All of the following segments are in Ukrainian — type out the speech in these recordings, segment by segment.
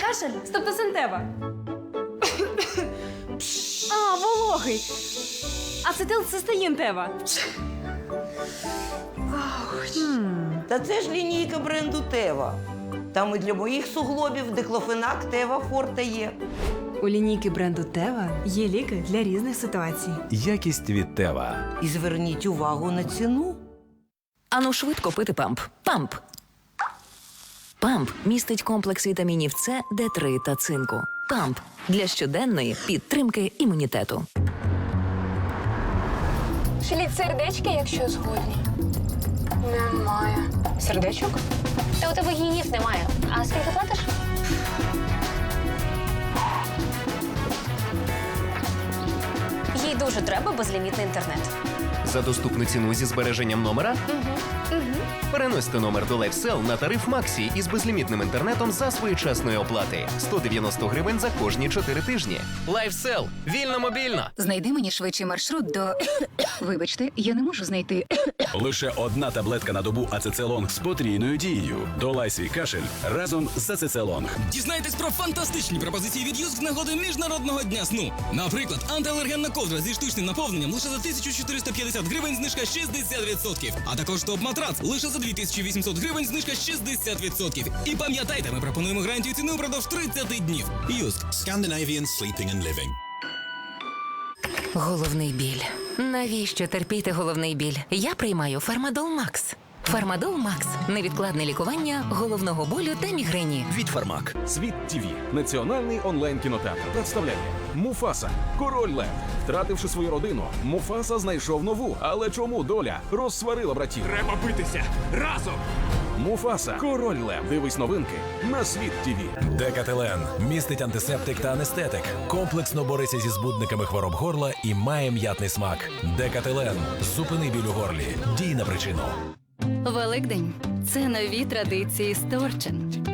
Кашель, стептосинтева. А, вологий. Ацетилцистеїн тева. Та це ж лінійка бренду Тева. Там і для моїх суглобів диклофенак Тева Форте є. У лінійки бренду Тева є ліки для різних ситуацій. Якість від Тева. І зверніть увагу на ціну. Ану швидко пити памп. Памп. Памп містить комплекс вітамінів С, Д3 та цинку. Памп для щоденної підтримки імунітету. Шліть сердечки, якщо згодні. Немає. Сердечок? Та у тебе гінів немає. А скільки платиш? Їй дуже треба безлімітний інтернет. За доступну ціну зі збереженням номера? Переносьте номер до LifeSell на тариф Максі із безлімітним інтернетом за своєчасної оплати. 190 гривень за кожні 4 тижні. LifeSell. Вільно мобільно. Знайди мені швидший маршрут до. Вибачте, я не можу знайти. Лише одна таблетка на добу ацецелонг з потрійною дією. Долай свій кашель разом з ацецелонг. Дізнайтесь про фантастичні пропозиції від Юск з нагоди Міжнародного дня сну. Наприклад, антиалергенна ковдра зі штучним наповненням лише за 1450 гривень, знижка 60%. А також топ-матрац лише за 2800 гривень, знижка 60%. І пам'ятайте, ми пропонуємо гарантію ціни упродовж 30 днів. Юск. Scandinavian Sleeping and Living. Головний біль. Навіщо терпіти головний біль? Я приймаю Фармадол Макс. Фармадол Макс невідкладне лікування головного болю та мігрені. Від Фармак. Світ ТВ. Національний онлайн кінотеатр. Представляє Муфаса. Король Лев. Втративши свою родину, Муфаса знайшов нову. Але чому доля розсварила братів? Треба битися разом. Муфаса. Король Лев. Дивись новинки на світ ТВ. Декателен містить антисептик та анестетик, комплексно бореться зі збудниками хвороб горла і має м'ятний смак. Декателен зупини біль у горлі. Дій на причину. Великдень це нові традиції з.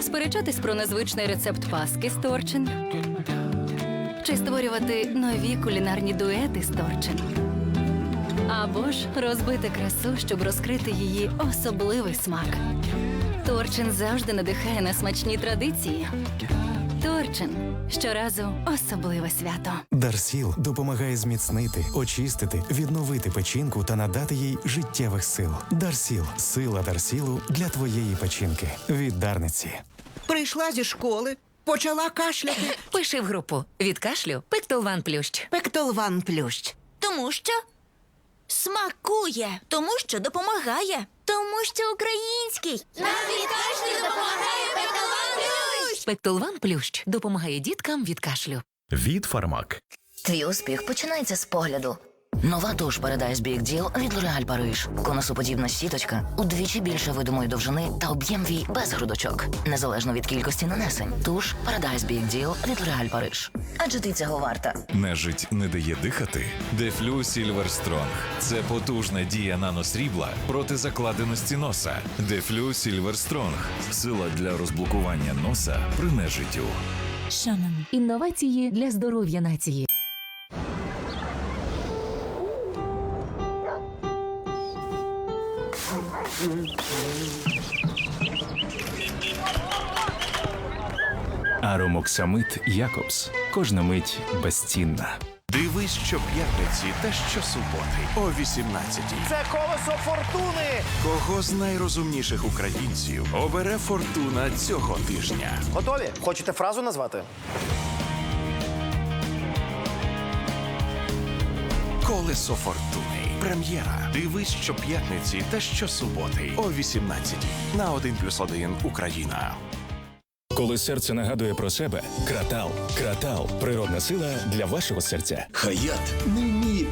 Сперечатись про незвичний рецепт паски з. Чи створювати нові кулінарні дуети з Торчин. Або ж розбити красу, щоб розкрити її особливий смак. Торчин завжди надихає на смачні традиції. Торчин щоразу особливе свято. Дарсіл допомагає зміцнити, очистити, відновити печінку та надати їй життєвих сил. Дарсіл сила Дарсілу для твоєї печінки. Від Дарниці. Прийшла зі школи, почала кашляти. Пиши в групу від кашлю Пектолван Плющ. Пектолван плющ. Тому що смакує, тому що допомагає, тому що український. Навіть кашлю допомагає Петалан Пектолван Плющ допомагає діткам від кашлю. Від Фармак. Твій успіх починається з погляду. Нова туш Paradise Big Deal від L'Oréal Paris. Конусоподібна сіточка удвічі більше видимої довжини та об'єм вій без грудочок. Незалежно від кількості нанесень. Туш Paradise Big Deal від L'Oréal Paris. Адже ти цього варта. Нежить не дає дихати. Дефлю Сільвер Стронг. Це потужна дія наносрібла проти закладеності носа. Дефлю Сільвер Стронг. Сила для розблокування носа при нежиттю. Шанан. Інновації для здоров'я нації. Аромоксамит Якобс. Кожна мить безцінна. Дивись щоп'ятниці та щосуботи о 18-й. Це колесо фортуни. Кого з найрозумніших українців обере фортуна цього тижня? Готові? Хочете фразу назвати? Колесо фортуни. Прем'єра. Дивись щоп'ятниці та щосуботи о 18-й на 1+,1 Україна. Коли серце нагадує про себе, кратал. Кратал природна сила для вашого серця. Хаят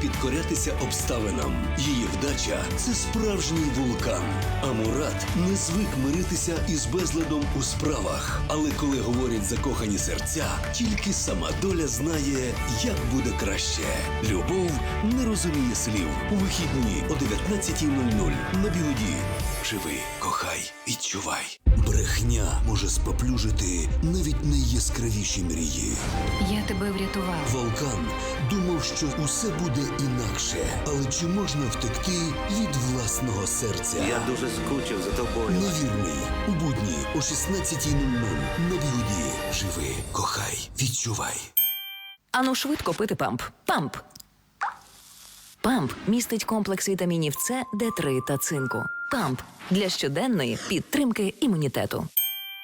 підкорятися обставинам. Її вдача це справжній вулкан. А Мурат не звик миритися із безладом у справах. Але коли говорять закохані серця, тільки сама доля знає, як буде краще. Любов не розуміє слів. У вихідні о 19.00 на білоді. Живи, кохай, відчувай. Брехня може споплюжити навіть найяскравіші мрії. Я тебе врятував. Волкан думав, що усе буде інакше, але чи можна втекти від власного серця? Я дуже скучив за тобою. Невірний у будні о 16.00 на бігуді. Живи, кохай, відчувай. Ану швидко пити памп. Памп. Памп містить комплекс вітамінів С, Д3 та цинку. Памп для щоденної підтримки імунітету.